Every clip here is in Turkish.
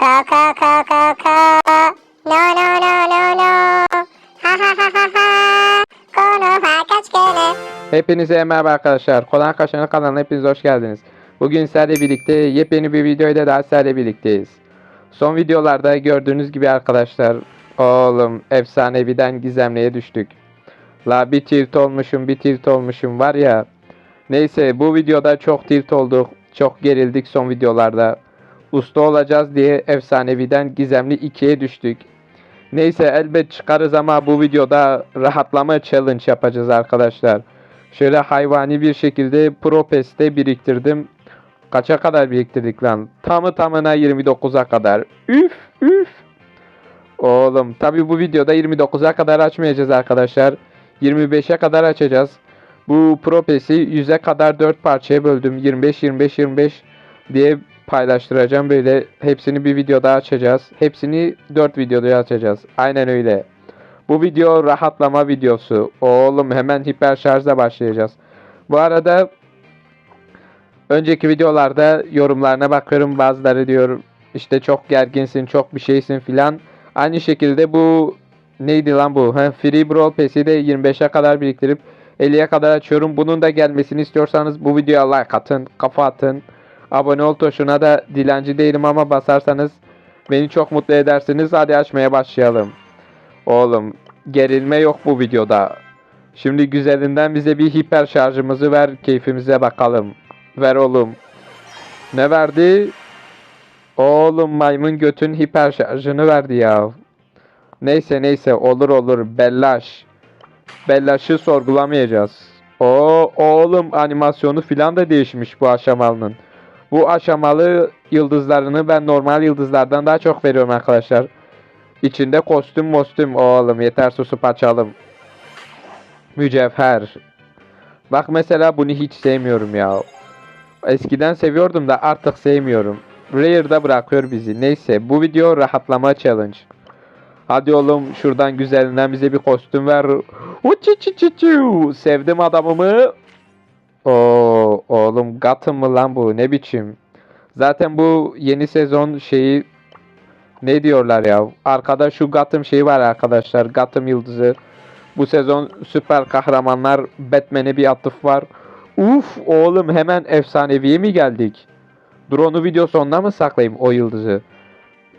Ka ka ka ka ka. No no no no no. Ha ha ha ha ha. Fakat gene. Hepinize merhaba arkadaşlar. Konak Kaşanı kanalına hepiniz hoş geldiniz. Bugün sizlerle birlikte yepyeni bir videoyla daha sizlerle birlikteyiz. Son videolarda gördüğünüz gibi arkadaşlar oğlum efsaneviden gizemliğe düştük. La bir tilt olmuşum bir tilt olmuşum var ya. Neyse bu videoda çok tilt olduk. Çok gerildik son videolarda. Usta olacağız diye efsaneviden gizemli 2'ye düştük. Neyse elbet çıkarız ama bu videoda rahatlama challenge yapacağız arkadaşlar. Şöyle hayvani bir şekilde Pro Pest'te biriktirdim. Kaça kadar biriktirdik lan? Tamı tamına 29'a kadar. Üf üf. Oğlum tabi bu videoda 29'a kadar açmayacağız arkadaşlar. 25'e kadar açacağız. Bu Pro Pest'i 100'e kadar 4 parçaya böldüm. 25 25 25 diye paylaştıracağım böyle. Hepsini bir videoda açacağız. Hepsini 4 videoda açacağız. Aynen öyle. Bu video rahatlama videosu. Oğlum hemen hiper şarjla başlayacağız. Bu arada önceki videolarda yorumlarına bakıyorum. Bazıları diyor işte çok gerginsin, çok bir şeysin filan. Aynı şekilde bu neydi lan bu? Ha, Free Brawl Pass'i de 25'e kadar biriktirip 50'ye kadar açıyorum. Bunun da gelmesini istiyorsanız bu videoya like atın, kafa atın. Abone ol tuşuna da dilenci değilim ama basarsanız beni çok mutlu edersiniz. Hadi açmaya başlayalım. Oğlum gerilme yok bu videoda. Şimdi güzelinden bize bir hiper şarjımızı ver keyfimize bakalım. Ver oğlum. Ne verdi? Oğlum maymun götün hiper şarjını verdi ya. Neyse neyse olur olur bellaş. Bellaşı sorgulamayacağız. O oğlum animasyonu filan da değişmiş bu aşamalının. Bu aşamalı yıldızlarını ben normal yıldızlardan daha çok veriyorum arkadaşlar. İçinde kostüm mostüm oğlum yeter susup açalım. Mücevher. Bak mesela bunu hiç sevmiyorum ya. Eskiden seviyordum da artık sevmiyorum. Rare'da bırakıyor bizi. Neyse bu video rahatlama challenge. Hadi oğlum şuradan güzelinden bize bir kostüm ver. Uçiçiçiçu. Sevdim adamımı. Oo oğlum Gotham mı lan bu ne biçim. Zaten bu yeni sezon şeyi ne diyorlar ya? Arkada şu Gotham şeyi var arkadaşlar. Gotham yıldızı. Bu sezon süper kahramanlar Batman'e bir atıf var. Uf oğlum hemen efsaneviye mi geldik? Dur onu video sonuna mı saklayayım o yıldızı?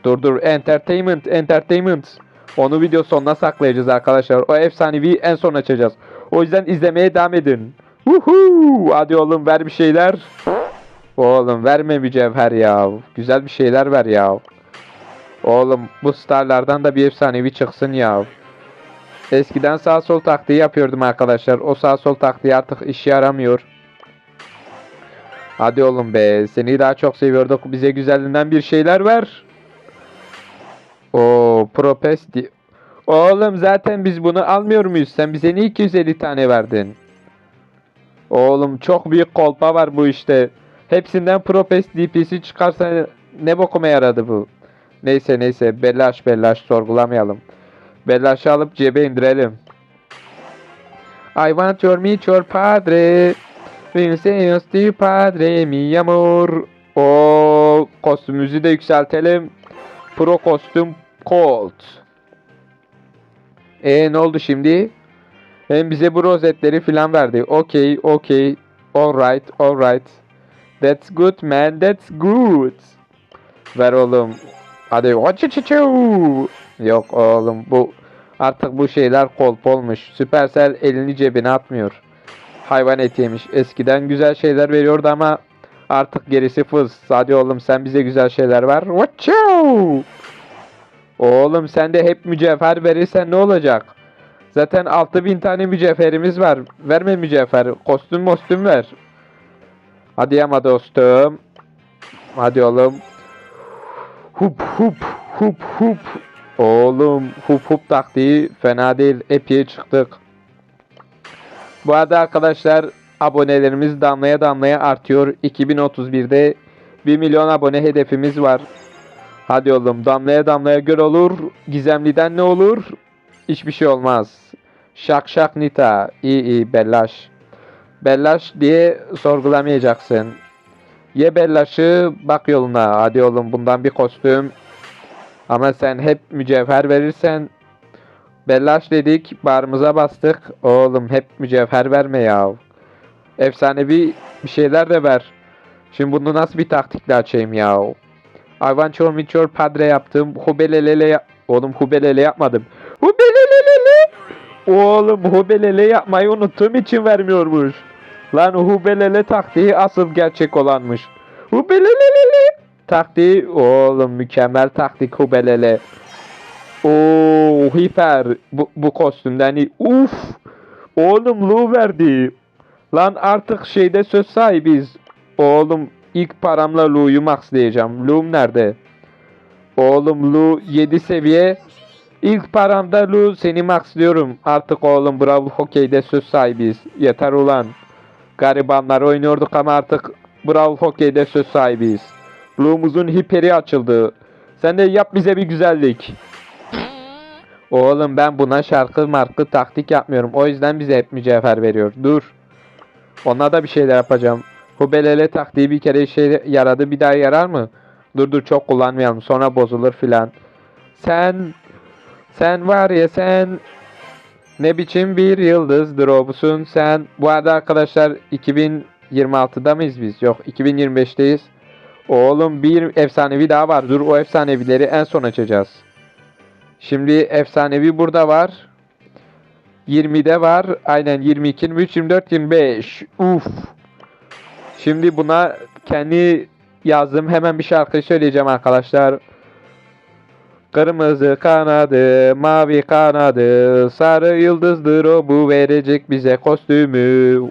Dur dur entertainment entertainment. Onu video sonuna saklayacağız arkadaşlar. O efsaneviyi en son açacağız. O yüzden izlemeye devam edin. Uhu! Hadi oğlum ver bir şeyler. Oğlum verme mücevher ya. Güzel bir şeyler ver ya. Oğlum bu starlardan da bir efsanevi çıksın ya. Eskiden sağ sol taktiği yapıyordum arkadaşlar. O sağ sol taktiği artık işe yaramıyor. Hadi oğlum be. Seni daha çok seviyorduk. Bize güzelinden bir şeyler ver. O propesti. Oğlum zaten biz bunu almıyor muyuz? Sen bize niye 250 tane verdin? Oğlum çok büyük kolpa var bu işte. Hepsinden Propest DP'si çıkarsa ne bokuma yaradı bu? Neyse neyse bellaş bellaş sorgulamayalım. Bellaşı alıp cebe indirelim. I want your meet your padre. Vinceus di padre mi amor. O kostümümüzü de yükseltelim. Pro kostüm Colt. E ne oldu şimdi? Hem bize bu rozetleri filan verdi. Okay, okay. Alright, alright. That's good man, that's good. Ver oğlum. Hadi Vaçıçıçı. Yok oğlum bu artık bu şeyler kolp olmuş. Supercell elini cebine atmıyor. Hayvan eti yemiş. Eskiden güzel şeyler veriyordu ama artık gerisi fız. Hadi oğlum sen bize güzel şeyler ver. Vaçı. Oğlum sen de hep mücevher verirsen ne olacak? Zaten 6000 tane mücevherimiz var. Verme mücevher. Kostüm mostüm ver. Hadi ama dostum. Hadi oğlum. Hup hup hup hup. Oğlum hup hup taktiği fena değil. Epey çıktık. Bu arada arkadaşlar abonelerimiz damlaya damlaya artıyor. 2031'de 1 milyon abone hedefimiz var. Hadi oğlum damlaya damlaya göl olur. Gizemliden ne olur? Hiçbir şey olmaz. Şak şak nita. İyi iyi bellaş. Bellaş diye sorgulamayacaksın. Ye bellaşı bak yoluna. Hadi oğlum bundan bir kostüm. Ama sen hep mücevher verirsen Bellaş dedik, barımıza bastık. Oğlum hep mücevher verme ya. Efsanevi bir şeyler de ver. Şimdi bunu nasıl bir taktikle açayım ya? Ayvançor miçor padre yaptım. Hubelelele Oğlum hubelele yapmadım. Hubelelele. Oğlum hubelele yapmayı unuttuğum için vermiyormuş. Lan hubelele taktiği asıl gerçek olanmış. Hubelelele. Taktiği oğlum mükemmel taktik hubelele. Oo hiper bu, bu kostümden. Uf. Oğlum Lu verdi. Lan artık şeyde söz sahibiz. Oğlum ilk paramla Lu'yu maxlayacağım. Lu'm nerede? Oğlum Lu 7 seviye. İlk paramda Lu seni maxlıyorum. Artık oğlum Bravo Hokey'de söz sahibiz. Yeter ulan. Garibanlar oynuyorduk ama artık Bravo Hokey'de söz sahibiz. Lu'muzun hiperi açıldı. Sen de yap bize bir güzellik. Oğlum ben buna şarkı markı taktik yapmıyorum. O yüzden bize hep mücevher veriyor. Dur. Ona da bir şeyler yapacağım. Hubelele taktiği bir kere işe yaradı bir daha yarar mı? Dur dur çok kullanmayalım sonra bozulur filan. Sen sen var ya sen ne biçim bir yıldız drop'sun sen. Bu arada arkadaşlar 2026'da mıyız biz? Yok 2025'teyiz. Oğlum bir efsanevi daha var. Dur o efsanevileri en son açacağız. Şimdi efsanevi burada var. 20'de var. Aynen 22, 23, 24, 25. Uf. Şimdi buna kendi yazdığım hemen bir şarkı söyleyeceğim arkadaşlar. Kırmızı kanadı, mavi kanadı, sarı yıldızdır o bu verecek bize kostümü.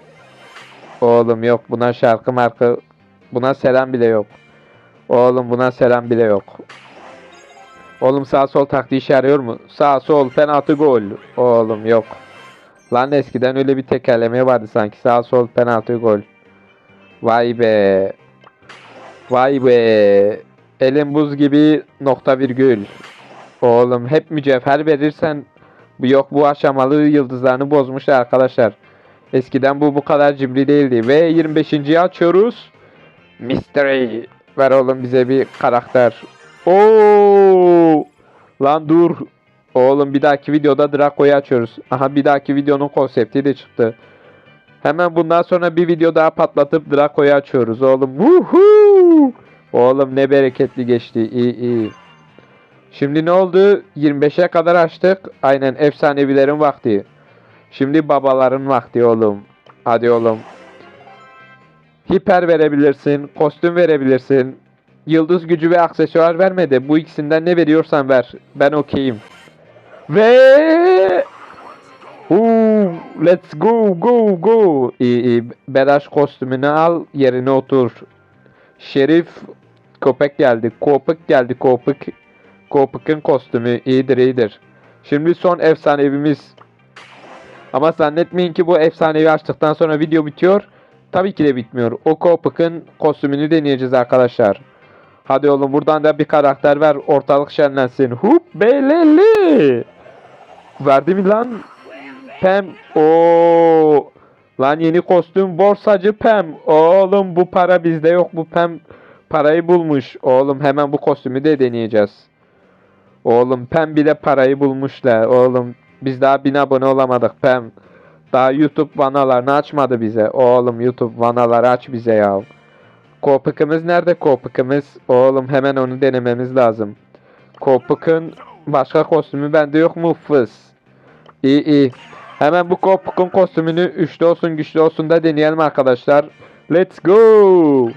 Oğlum yok buna şarkı marka, buna selam bile yok. Oğlum buna selam bile yok. Oğlum sağ sol taktiği işe yarıyor mu? Sağ sol penaltı gol. Oğlum yok. Lan eskiden öyle bir tekerleme vardı sanki. Sağ sol penaltı gol. Vay be. Vay be. Elin buz gibi nokta virgül. Oğlum hep mücevher verirsen bu yok bu aşamalı yıldızlarını bozmuşlar arkadaşlar. Eskiden bu bu kadar cimri değildi. Ve 25.yi açıyoruz. Mystery. Ver oğlum bize bir karakter. Oo! Lan dur. Oğlum bir dahaki videoda Draco'yu açıyoruz. Aha bir dahaki videonun konsepti de çıktı. Hemen bundan sonra bir video daha patlatıp Draco'yu açıyoruz oğlum. Woohoo! Oğlum ne bereketli geçti. İyi iyi. Şimdi ne oldu? 25'e kadar açtık. Aynen efsanevilerin vakti. Şimdi babaların vakti oğlum. Hadi oğlum. Hiper verebilirsin. Kostüm verebilirsin. Yıldız gücü ve aksesuar vermedi. Bu ikisinden ne veriyorsan ver. Ben okeyim. Ve Ooh, let's go go go. İyi iyi. Beraş kostümünü al yerine otur. Şerif köpek geldi. Kopuk geldi kopuk. Kopuk'un kostümü iyidir iyidir. Şimdi son efsanevimiz. Ama zannetmeyin ki bu efsanevi açtıktan sonra video bitiyor. Tabii ki de bitmiyor. O Kopuk'un kostümünü deneyeceğiz arkadaşlar. Hadi oğlum buradan da bir karakter ver. Ortalık şenlensin. Hup beleli. Verdi mi lan? Pem. o Lan yeni kostüm borsacı Pem. Oğlum bu para bizde yok. Bu Pem parayı bulmuş. Oğlum hemen bu kostümü de deneyeceğiz. Oğlum Pem bile parayı bulmuşlar. Oğlum biz daha bin abone olamadık Pem. Daha YouTube vanalarını açmadı bize. Oğlum YouTube vanaları aç bize ya. Kopuk'umuz nerede Kopuk'umuz? Oğlum hemen onu denememiz lazım. Kopuk'un başka kostümü bende yok mu? Fıs. İyi iyi. Hemen bu Kopuk'un kostümünü üçlü olsun güçlü olsun da deneyelim arkadaşlar. Let's go.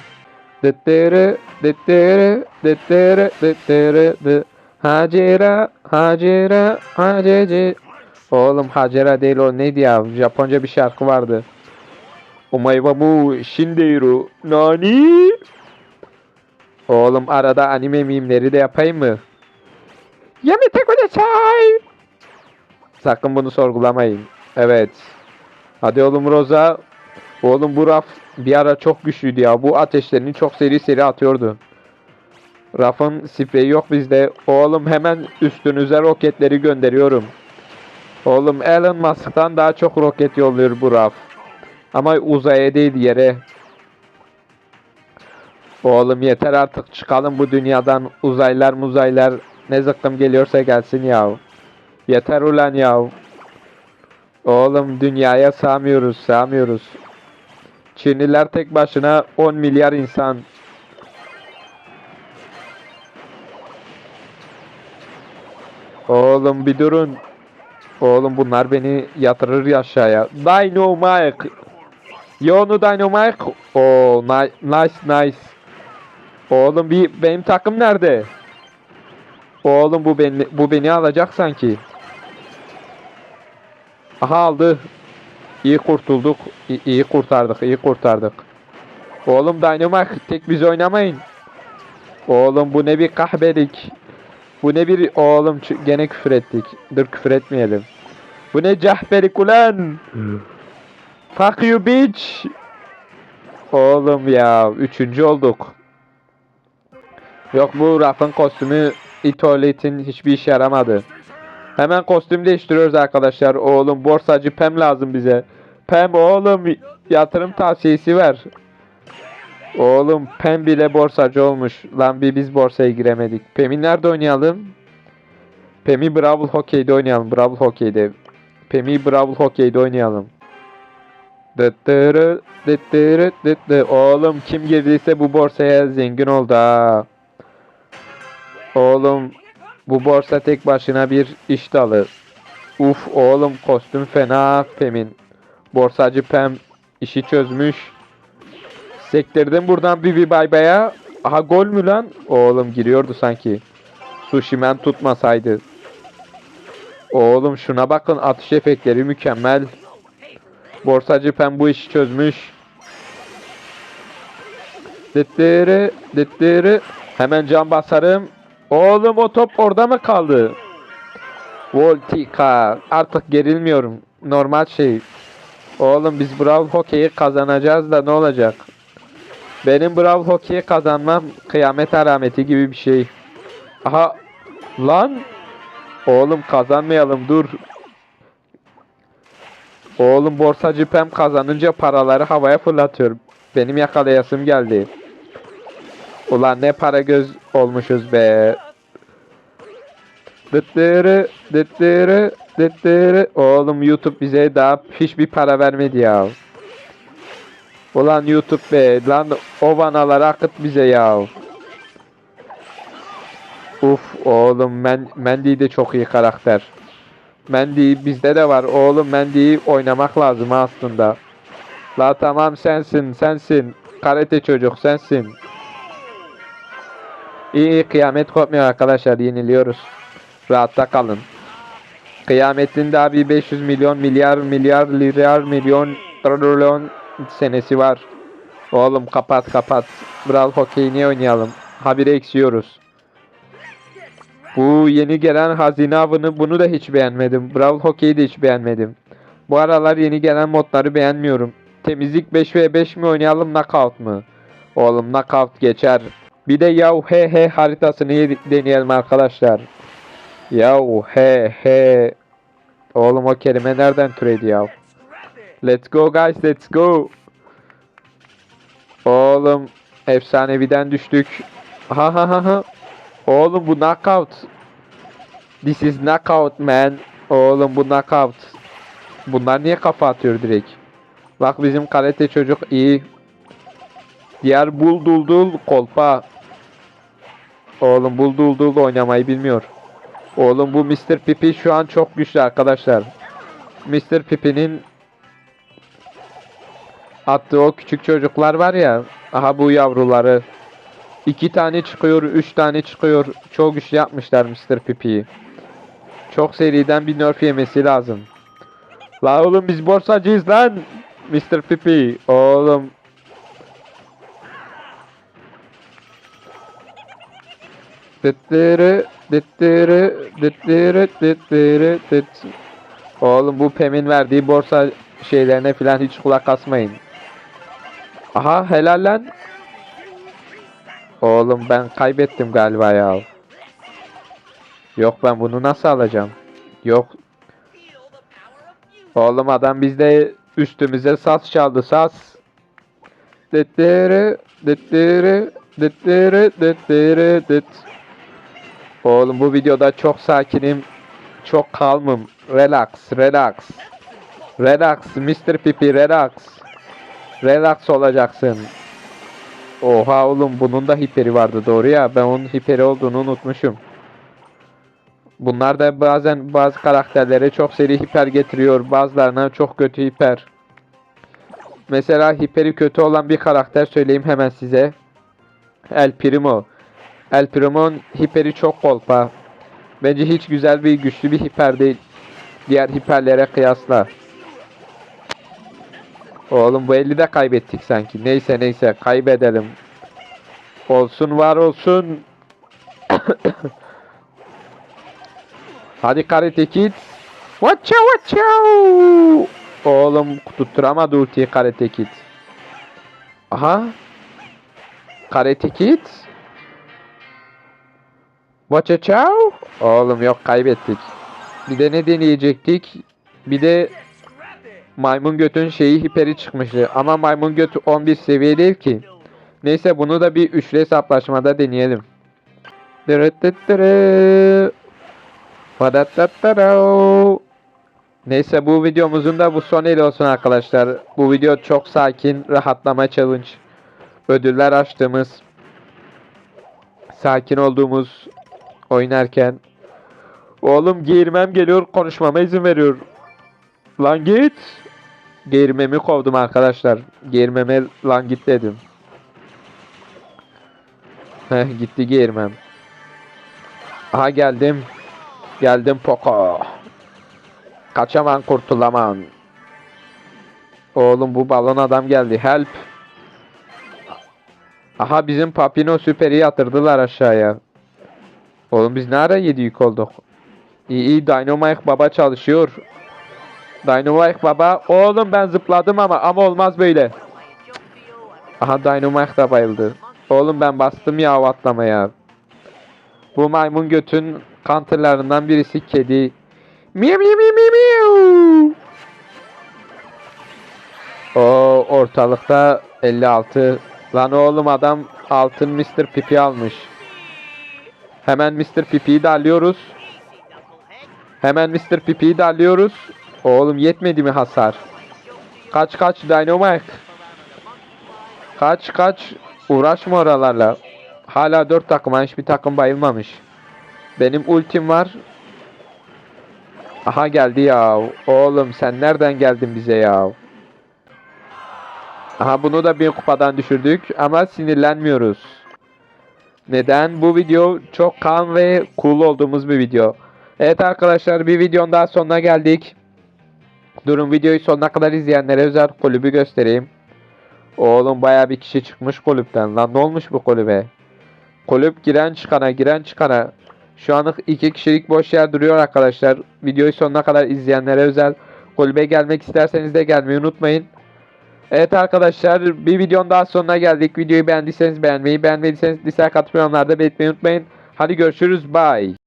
Dıttırı, dıttırı, dıttırı, dı. Hacera, Hacera, Hacece. Oğlum Hacera değil o neydi ya? Japonca bir şarkı vardı. Wa bu Shinderu. Nani? Oğlum arada anime mimleri de yapayım mı? Yamete kudasai. Sakın bunu sorgulamayın. Evet. Hadi oğlum Roza. Oğlum bu raf bir ara çok güçlüydü ya. Bu ateşlerini çok seri seri atıyordu. Rafın spreyi yok bizde. Oğlum hemen üstünüze roketleri gönderiyorum. Oğlum Elon Musk'tan daha çok roket yolluyor bu raf. Ama uzaya değil yere. Oğlum yeter artık çıkalım bu dünyadan. Uzaylar muzaylar Ne zıkkım geliyorsa gelsin ya. Yeter ulan ya. Oğlum dünyaya sığamıyoruz, sığamıyoruz. Çinliler tek başına 10 milyar insan. Oğlum bir durun. Oğlum bunlar beni yatırır ya aşağıya. Dynamite. Yonu Dynamite. Oo ni- nice nice. Oğlum bir benim takım nerede? Oğlum bu beni bu beni alacak sanki. Aha aldı. İyi kurtulduk. İyi, iyi kurtardık. iyi kurtardık. Oğlum Dynamite tek biz oynamayın. Oğlum bu ne bir kahbelik. Bu ne bir oğlum gene küfür ettik. Dur küfür etmeyelim. Bu ne cahbelik ulan. Fuck you bitch. Oğlum ya üçüncü olduk. Yok bu Raf'ın kostümü Itolet'in hiçbir işe yaramadı. Hemen kostüm değiştiriyoruz arkadaşlar. Oğlum borsacı Pem lazım bize. Pem oğlum yatırım tavsiyesi ver. Oğlum Pem bile borsacı olmuş. Lan bir biz borsaya giremedik. Pem'i nerede oynayalım? Pem'i Brawl Hockey'de oynayalım. Brawl Hockey'de. Pem'i Brawl Hockey'de oynayalım. Dıttırı, dıttırı, dıttı. Oğlum kim girdiyse bu borsaya zengin oldu ha. Oğlum bu borsa tek başına bir iş dalı. Uf oğlum kostüm fena Pem'in. Borsacı Pem işi çözmüş. Sektirdim buradan Bibi Bay Bay'a. Aha gol mü lan? Oğlum giriyordu sanki. Sushimen tutmasaydı. Oğlum şuna bakın atış efektleri mükemmel. Borsacı Pem bu işi çözmüş. Dıttırı dıttırı. Hemen can basarım. Oğlum o top orada mı kaldı? Voltika. Artık gerilmiyorum. Normal şey. Oğlum biz Brawl Hockey'i kazanacağız da ne olacak? Benim Brawl Hockey'i kazanmam kıyamet alameti gibi bir şey. Aha. Lan. Oğlum kazanmayalım dur. Oğlum borsacı Pem kazanınca paraları havaya fırlatıyor. Benim yakalayasım geldi. Ulan ne para göz olmuşuz be. Dıttırı, dıttırı, dıttırı. Oğlum YouTube bize daha hiçbir para vermedi ya. Ulan YouTube be. Lan o vanaları akıt bize ya. Uf oğlum Men Mendy de çok iyi karakter. Mendy bizde de var. Oğlum Mendy'yi oynamak lazım aslında. La tamam sensin sensin. Karate çocuk sensin. İyi kıyamet kopmuyor arkadaşlar yeniliyoruz. Rahatta kalın. Kıyametin daha bir 500 milyon milyar milyar lirar milyon trilyon senesi var. Oğlum kapat kapat. Brawl Hockey'ini oynayalım. Habire eksiyoruz. Bu yeni gelen hazine avını bunu da hiç beğenmedim. Brawl Hockey'i de hiç beğenmedim. Bu aralar yeni gelen modları beğenmiyorum. Temizlik 5 ve 5 mi oynayalım knockout mu? Oğlum knockout geçer. Bir de yav he he haritasını ye- deneyelim arkadaşlar. Yav he he. Oğlum o kelime nereden türedi yav? Let's go guys let's go. Oğlum efsaneviden düştük. Ha ha ha ha. Oğlum bu knockout. This is knockout man. Oğlum bu knockout. Bunlar niye kafa atıyor direkt? Bak bizim karate çocuk iyi. Diğer bulduldul kolpa. Oğlum bulduldul oynamayı bilmiyor. Oğlum bu Mr. Pipi şu an çok güçlü arkadaşlar. Mr. Pipi'nin attığı o küçük çocuklar var ya. Aha bu yavruları. İki tane çıkıyor, üç tane çıkıyor. Çok güçlü yapmışlar Mr. Pipi'yi. Çok seriden bir nerf yemesi lazım. La oğlum biz borsacıyız lan. Mr. Pipi. Oğlum. Dıttırı, dıttırı, dıttırı, dıttırı, dıt. Oğlum bu Pem'in verdiği borsa şeylerine falan hiç kulak asmayın. Aha helal lan. Oğlum ben kaybettim galiba ya. Yok ben bunu nasıl alacağım? Yok. Oğlum adam bizde üstümüze saz çaldı saz. Dıttırı, dıttırı, dıttırı, dıttırı, dıt. Oğlum bu videoda çok sakinim. Çok kalmım. Relax, relax. Relax, Mr. Pipi, relax. Relax olacaksın. Oha oğlum bunun da hiperi vardı doğru ya. Ben onun hiperi olduğunu unutmuşum. Bunlar da bazen bazı karakterlere çok seri hiper getiriyor. Bazılarına çok kötü hiper. Mesela hiperi kötü olan bir karakter söyleyeyim hemen size. El Primo. El hiperi çok kolpa. Bence hiç güzel bir güçlü bir hiper değil. Diğer hiperlere kıyasla. Oğlum bu 50 de kaybettik sanki. Neyse neyse kaybedelim. Olsun var olsun. Hadi Karate Kid. Watch out watch out. Oğlum tutturamadı ultiyi Karate Kid. Aha. Karate Kid. Watch out. Oğlum yok kaybettik. Bir de ne deneyecektik? Bir de maymun götün şeyi hiperi çıkmıştı. Ama maymun götü 11 seviye değil ki. Neyse bunu da bir üçlü hesaplaşmada deneyelim. Neyse bu videomuzun da bu son eli olsun arkadaşlar. Bu video çok sakin, rahatlama challenge. Ödüller açtığımız, sakin olduğumuz oynarken. Oğlum geğirmem geliyor, konuşmama izin veriyor. Lan git. Geğirmemi kovdum arkadaşlar. Geğirmeme lan git dedim. Heh gitti geğirmem. Aha geldim. Geldim Poco. Kaçaman kurtulaman. Oğlum bu balon adam geldi. Help. Aha bizim Papino süperi yatırdılar aşağıya. Oğlum biz ne ara yedi yük olduk? İyi iyi Dynamite baba çalışıyor. Dynamite baba. Oğlum ben zıpladım ama ama olmaz böyle. Aha Dynamite da bayıldı. Oğlum ben bastım ya o atlamaya. Bu maymun götün counterlarından birisi kedi. Miu miu miu miu miu. O ortalıkta 56. Lan oğlum adam altın Mr. Pipi almış. Hemen Mr. Pipi'yi de alıyoruz. Hemen Mr. Pipi'yi de alıyoruz. Oğlum yetmedi mi hasar? Kaç kaç Dynamite. Kaç kaç. Uğraşma oralarla. Hala 4 takım. Hiçbir takım bayılmamış. Benim ultim var. Aha geldi ya. Oğlum sen nereden geldin bize ya? Aha bunu da bir kupadan düşürdük ama sinirlenmiyoruz. Neden? Bu video çok calm ve cool olduğumuz bir video. Evet arkadaşlar bir videonun daha sonuna geldik. Durun videoyu sonuna kadar izleyenlere özel kulübü göstereyim. Oğlum baya bir kişi çıkmış kulüpten. Lan ne olmuş bu kulübe? Kulüp giren çıkana giren çıkana. Şu anlık iki kişilik boş yer duruyor arkadaşlar. Videoyu sonuna kadar izleyenlere özel. Kulübe gelmek isterseniz de gelmeyi unutmayın. Evet arkadaşlar bir videonun daha sonuna geldik. Videoyu beğendiyseniz beğenmeyi, beğenmediyseniz dislike atıp yorumlarda belirtmeyi unutmayın. Hadi görüşürüz. Bye.